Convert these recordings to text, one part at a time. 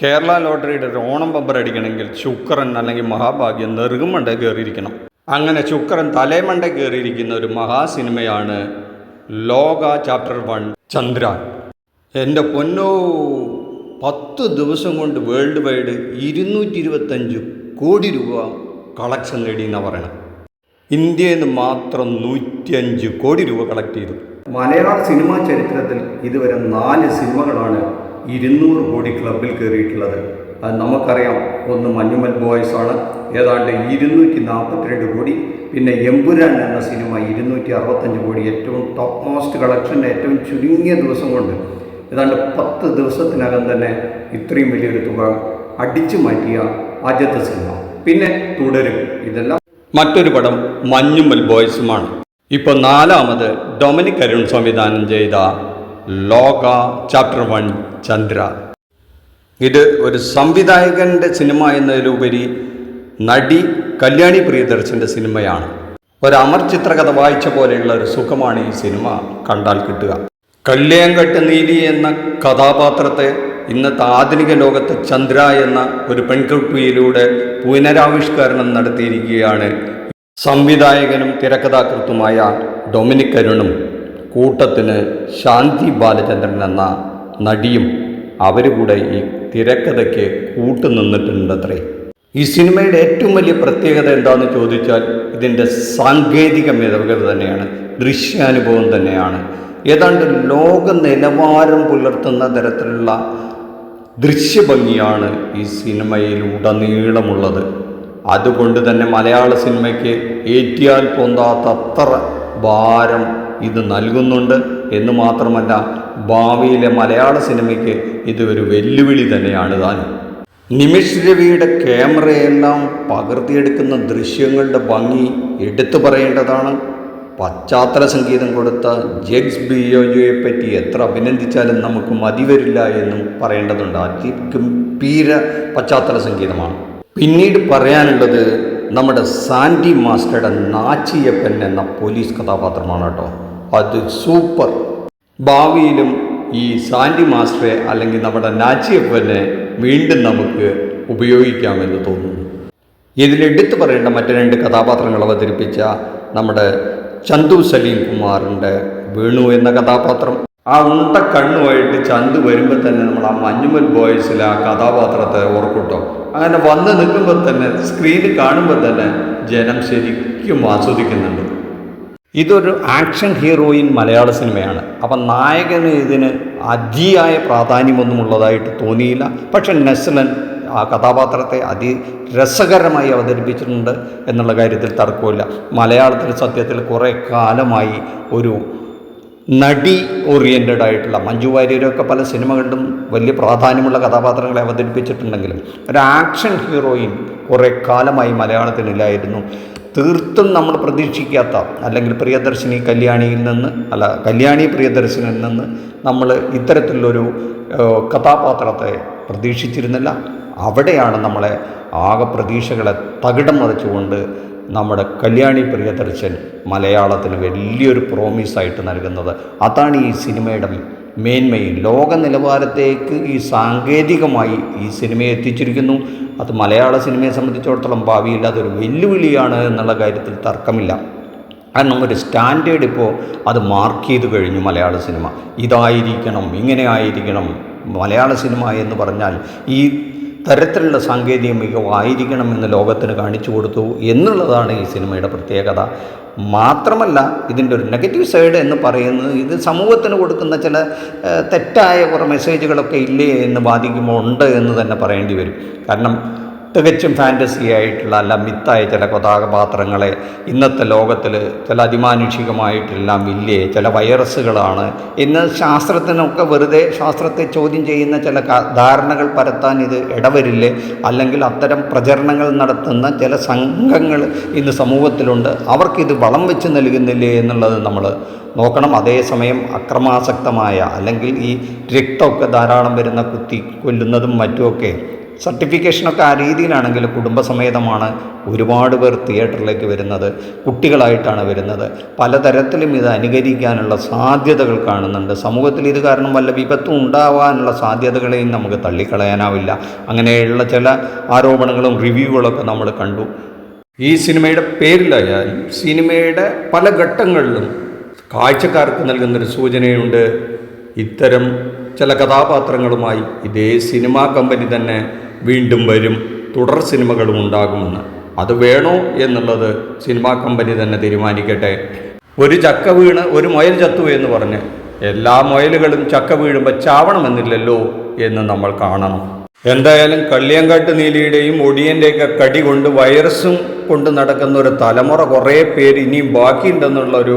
കേരള ലോട്ടറിയുടെ ഒരു ഓണം ബമ്പർ അടിക്കണമെങ്കിൽ ശുക്രൻ അല്ലെങ്കിൽ മഹാഭാഗ്യം നെറുകുമണ്ട കയറിയിരിക്കണം. അങ്ങനെ ശുക്രൻ തലേമണ്ട കയറിയിരിക്കുന്ന ഒരു മഹാസിനിമയാണ് ലോക ചാപ്റ്റർ വൺ ചന്ദ്രൻ. എന്റെ പൊന്നോ പത്ത് ദിവസം കൊണ്ട് വേൾഡ് വൈഡ് ഇരുന്നൂറ്റി ഇരുപത്തഞ്ച് കോടി രൂപ കളക്ഷൻ നേടി എന്ന് പറയണം. ഇന്ത്യയിൽ നിന്ന് മാത്രം നൂറ്റിയഞ്ച് കോടി രൂപ കളക്ട് ചെയ്തു. മലയാള സിനിമാ ചരിത്രത്തിൽ ഇതുവരെ നാല് സിനിമകളാണ് ഇരുന്നൂറ് കോടി ക്ലബിൽ കയറിയിട്ടുള്ളത്. അത് നമുക്കറിയാം ഒന്ന് മഞ്ഞുമൽ ബോയ്സാണ് ഏതാണ്ട് ഇരുന്നൂറ്റി നാൽപ്പത്തിരണ്ട് കോടി പിന്നെ എമ്പുരാൻ എന്ന സിനിമ ഇരുന്നൂറ്റി അറുപത്തഞ്ച് കോടി ഏറ്റവും ടോപ്പ് മോസ്റ്റ് കളക്ഷന്റെ ഏറ്റവും ചുരുങ്ങിയ ദിവസം കൊണ്ട്. ഏതാണ്ട് പത്ത് ദിവസത്തിനകം തന്നെ ഇത്രയും വലിയൊരു തുക അടിച്ചു മാറ്റിയ ആദ്യത്തെ സിനിമ. പിന്നെ തുടരും. ഇതെല്ലാം മറ്റൊരു പടം മഞ്ഞുമൽ ബോയ്സുമാണ്. ഇപ്പോൾ നാലാമത് ഡൊമിനിക് അരുൺ സംവിധാനം ചെയ്ത ലോക ചാപ്റ്റർ വൺ ചന്ദ്ര. ഇത് ഒരു സംവിധായകന്റെ സിനിമ എന്നതിലുപരി നടി കല്യാണി പ്രിയദർശന്റെ സിനിമയാണ്. ഒരു അമർ ചിത്രകഥ വായിച്ച പോലെയുള്ള ഒരു സുഖമാണ് ഈ സിനിമ കണ്ടാൽ കിട്ടുക. കല്യാങ്കട്ട് നീലി എന്ന കഥാപാത്രത്തെ ഇന്നത്തെ ആധുനിക ലോകത്തെ ചന്ദ്ര എന്ന ഒരു പെൺകുട്ടിയിലൂടെ പുനരാവിഷ്കരണം നടത്തിയിരിക്കുകയാണ് സംവിധായകനും തിരക്കഥാകൃത്തുമായ ഡൊമിനിക് അരുണും. കൂട്ടത്തിന് ശാന്തി ബാലചന്ദ്രൻ എന്ന നടിയും അവർ കൂടെ ഈ തിരക്കഥയ്ക്ക് കൂട്ടുനിന്നിട്ടുണ്ടത്രേ ഈ സിനിമയുടെ ഏറ്റവും വലിയ പ്രത്യേകത എന്താണെന്ന് ചോദിച്ചാൽ ഇതിന്റെ സാങ്കേതിക മികവുകൾ തന്നെയാണ് ദൃശ്യാനുഭവം തന്നെയാണ്. ഏതാണ്ട് ലോക നിലവാരം പുലർത്തുന്ന തരത്തിലുള്ള ദൃശ്യഭംഗിയാണ് ഈ സിനിമയിൽ ഉടനീളമുള്ളത് അതുകൊണ്ട് തന്നെ മലയാള സിനിമയ്ക്ക് ഏറ്റിയാൽ പൊന്താത്ത അത്ര ഭാരം ഇത് നൽകുന്നുണ്ട് എന്ന് മാത്രമല്ല ഭാവിയിലെ മലയാള സിനിമയ്ക്ക് ഇത് ഒരു വെല്ലുവിളി തന്നെയാണ് താനും. നിമിഷ് രവിയുടെ ക്യാമറയെല്ലാം പകർത്തിയെടുക്കുന്ന ദൃശ്യങ്ങളുടെ ഭംഗി എടുത്തു പറയേണ്ടതാണ്. പശ്ചാത്തല സംഗീതം കൊടുത്ത ജെഗ്സ് ബിയോജോയെ പറ്റി എത്ര അഭിനന്ദിച്ചാലും നമുക്ക് മതി വരില്ല എന്നും പറയേണ്ടതുണ്ട്. അതിഗംഭീര പശ്ചാത്തല സംഗീതമാണ്. പിന്നീട് പറയാനുള്ളത് നമ്മുടെ സാൻഡി മാസ്റ്ററുടെ നാച്ചിയപ്പൻ എന്ന പോലീസ് കഥാപാത്രമാണ് കേട്ടോ. അത് സൂപ്പർ. ഭാവിയിലും ഈ സാൻഡി മാസ്റ്ററെ അല്ലെങ്കിൽ നമ്മുടെ നാച്ചിയപ്പനെ വീണ്ടും നമുക്ക് ഉപയോഗിക്കാമെന്ന് തോന്നുന്നു. ഇതിലെടുത്തു പറയേണ്ട മറ്റു രണ്ട് കഥാപാത്രങ്ങൾ അവതരിപ്പിച്ച നമ്മുടെ ചന്തു സലീം കുമാറിന്റെ വേണു എന്ന കഥാപാത്രം. ആ ഉണ്ട കണ്ണുമായിട്ട് ചന്ത് വരുമ്പോൾ തന്നെ നമ്മൾ ആ മഞ്ഞുമൽ ബോയ്സിലെ ആ കഥാപാത്രത്തെ ഓർക്കൂട്ടോ. അങ്ങനെ വന്ന് നിൽക്കുമ്പോൾ തന്നെ സ്ക്രീനിൽ കാണുമ്പോൾ തന്നെ ജനം ശരിക്കും ആസ്വദിക്കുന്നുണ്ട്. ഇതൊരു ആക്ഷൻ ഹീറോയിൻ മലയാള സിനിമയാണ്. അപ്പം നായകന് ഇതിന് അതിയായ പ്രാധാന്യമൊന്നും ഉള്ളതായിട്ട് തോന്നിയില്ല. പക്ഷെ നെസ്ലൻ ആ കഥാപാത്രത്തെ അതി രസകരമായി അവതരിപ്പിച്ചിട്ടുണ്ട് എന്നുള്ള കാര്യത്തിൽ തർക്കമില്ല മലയാളത്തിൽ സത്യത്തിൽ കുറേ കാലമായി ഒരു നടി ഓറിയന്റഡ് ആയിട്ടുള്ള മഞ്ജു വാര്യരൊക്കെ പല സിനിമകളിലും വലിയ പ്രാധാന്യമുള്ള കഥാപാത്രങ്ങളെ അവതരിപ്പിച്ചിട്ടുണ്ടെങ്കിലും ഒരു ആക്ഷൻ ഹീറോയിൻ കുറേ കാലമായി മലയാളത്തിനില്ലായിരുന്നു. തീർത്തും നമ്മൾ പ്രതീക്ഷിക്കാത്ത അല്ലെങ്കിൽ പ്രിയദർശിനി കല്യാണിയിൽ നിന്ന് അല്ല കല്യാണി പ്രിയദർശനിൽ നിന്ന് നമ്മൾ ഇത്തരത്തിലുള്ളൊരു കഥാപാത്രത്തെ പ്രതീക്ഷിച്ചിരുന്നില്ല. അവിടെയാണ് നമ്മളെ ആകെ പ്രതീക്ഷകളെ തകിടം മറിച്ചുകൊണ്ട് നമ്മുടെ കല്യാണി പ്രിയദർശൻ മലയാളത്തിന് വലിയൊരു പ്രോമിസായിട്ട് നൽകുന്നത്. അതാണ് ഈ സിനിമയുടെ മേന്മയും. ലോക നിലവാരത്തേക്ക് ഈ സാങ്കേതികമായി ഈ സിനിമയെ എത്തിച്ചിരിക്കുന്നു. അത് മലയാള സിനിമയെ സംബന്ധിച്ചിടത്തോളം ഭാവിയിൽ അതൊരു വെല്ലുവിളിയാണ് എന്നുള്ള കാര്യത്തിൽ തർക്കമില്ല. കാരണം ഒരു സ്റ്റാൻഡേർഡ് ഇപ്പോൾ അത് മാർക്ക് ചെയ്ത് കഴിഞ്ഞു മലയാള സിനിമ. ഇതായിരിക്കണം ഇങ്ങനെ ആയിരിക്കണം. മലയാള സിനിമ എന്ന് പറഞ്ഞാൽ ഈ തരത്തിലുള്ള സാങ്കേതിക മികവായിരിക്കണം എന്ന് ലോകത്തിന് കാണിച്ചു കൊടുത്തു എന്നുള്ളതാണ് ഈ സിനിമയുടെ പ്രത്യേകത. മാത്രമല്ല ഇതിന്റെ ഒരു നെഗറ്റീവ് സൈഡ് എന്ന് പറയുന്നത് ഇത് സമൂഹത്തിന് കൊടുക്കുന്ന ചില തെറ്റായ കുറേ മെസ്സേജുകളൊക്കെ ഇല്ലേ എന്ന് ബാധിക്കുമ്പോൾ ഉണ്ട് എന്ന് തന്നെ പറയേണ്ടി വരും. കാരണം തികച്ചും ഫാന്റസി ആയിട്ടുള്ള അല്ല മിത്തായ ചില കഥാപാത്രങ്ങളെ ഇന്നത്തെ ലോകത്തിൽ ചില അതിമാനുഷികമായിട്ടെല്ലാം ഇല്ലേ? ചില വൈറസുകളാണ് ഇന്ന് ശാസ്ത്രത്തിനൊക്കെ വെറുതെ ശാസ്ത്രത്തെ ചോദ്യം ചെയ്യുന്ന ചില ധാരണകൾ പരത്താൻ ഇത് ഇടവരില്ലേ? അല്ലെങ്കിൽ അത്തരം പ്രചരണങ്ങൾ നടത്തുന്ന ചില സംഘങ്ങൾ ഇന്ന് സമൂഹത്തിലുണ്ട്. അവർക്കിത് വളം വെച്ച് നൽകുന്നില്ലേ എന്നുള്ളത് നമ്മൾ നോക്കണം. അതേസമയം അക്രമാസക്തമായ അല്ലെങ്കിൽ ഈ രക്തമൊക്കെ ധാരാളം വരുന്ന കുത്തി കൊല്ലുന്നതും മറ്റുമൊക്കെ സർട്ടിഫിക്കേഷനൊക്കെ ആ രീതിയിലാണെങ്കിൽ കുടുംബസമേതമാണ് ഒരുപാട് പേർ തിയേറ്ററിലേക്ക് വരുന്നത് കുട്ടികളായിട്ടാണ് വരുന്നത്. പലതരത്തിലും ഇത് അനുകരിക്കാനുള്ള സാധ്യതകൾ കാണുന്നുണ്ട്. സമൂഹത്തിൽ ഇത് കാരണം വല്ല വിപത്തും ഉണ്ടാവാനുള്ള സാധ്യതകളെയും നമുക്ക് തള്ളിക്കളയാനാവില്ല. അങ്ങനെയുള്ള ചില ആരോപണങ്ങളും റിവ്യൂകളൊക്കെ നമ്മൾ കണ്ടു. ഈ സിനിമയുടെ പേരിലായാലും സിനിമയുടെ പല ഘട്ടങ്ങളിലും കാഴ്ചക്കാർക്ക് നൽകുന്നൊരു സൂചനയുണ്ട്. ഇത്തരം ചില കഥാപാത്രങ്ങളുമായി ഇതേ സിനിമാ കമ്പനി തന്നെ വീണ്ടും വരും തുടർ സിനിമകളും ഉണ്ടാകുമെന്ന്. അത് വേണോ എന്നുള്ളത് സിനിമാ കമ്പനി തന്നെ തീരുമാനിക്കട്ടെ. ഒരു ചക്ക വീണ് ഒരു മുയൽ ചത്തു എന്ന് പറഞ്ഞ് എല്ലാ മുയലുകളും ചക്ക വീഴുമ്പോൾ ചാവണമെന്നില്ലല്ലോ എന്ന് നമ്മൾ കാണണം. എന്തായാലും കള്ളിയങ്കാട്ട് നീലിയുടെയും ഒടിയന്റെയൊക്കെ കടി കൊണ്ട് വൈറസും കൊണ്ട് നടക്കുന്ന ഒരു തലമുറ കുറേ പേര് ഇനിയും ബാക്കിയുണ്ടെന്നുള്ള ഒരു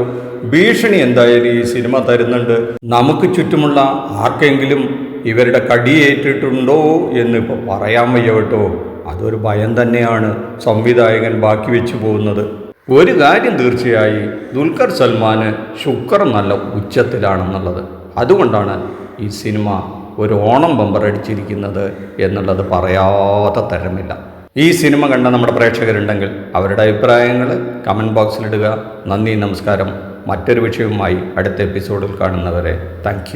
ഭീഷണി എന്തായാലും ഈ സിനിമ തരുന്നുണ്ട്. നമുക്ക് ചുറ്റുമുള്ള ആർക്കെങ്കിലും ഇവരുടെ കടി ഏറ്റിട്ടുണ്ടോ എന്ന് ഇപ്പോൾ പറയാൻ വയ്യ കേട്ടോ. അതൊരു ഭയം തന്നെയാണ് സംവിധായകൻ ബാക്കി വെച്ചു പോകുന്നത്. ഒരു കാര്യം തീർച്ചയായി ദുൽഖർ സൽമാന് ശുക്ർ നല്ല ഉച്ചത്തിലാണെന്നുള്ളത്. അതുകൊണ്ടാണ് ഈ സിനിമ ഒരു ഓണം ബമ്പറടിച്ചിരിക്കുന്നത് എന്നുള്ളത് പറയാതെ തരമില്ല. ഈ സിനിമ കണ്ട നമ്മുടെ പ്രേക്ഷകരുണ്ടെങ്കിൽ അവരുടെ അഭിപ്രായങ്ങൾ കമന്റ് ബോക്സിലിടുക. നന്ദി നമസ്കാരം. മറ്റൊരു വിഷയവുമായി അടുത്ത എപ്പിസോഡിൽ കാണുന്നവരെ താങ്ക്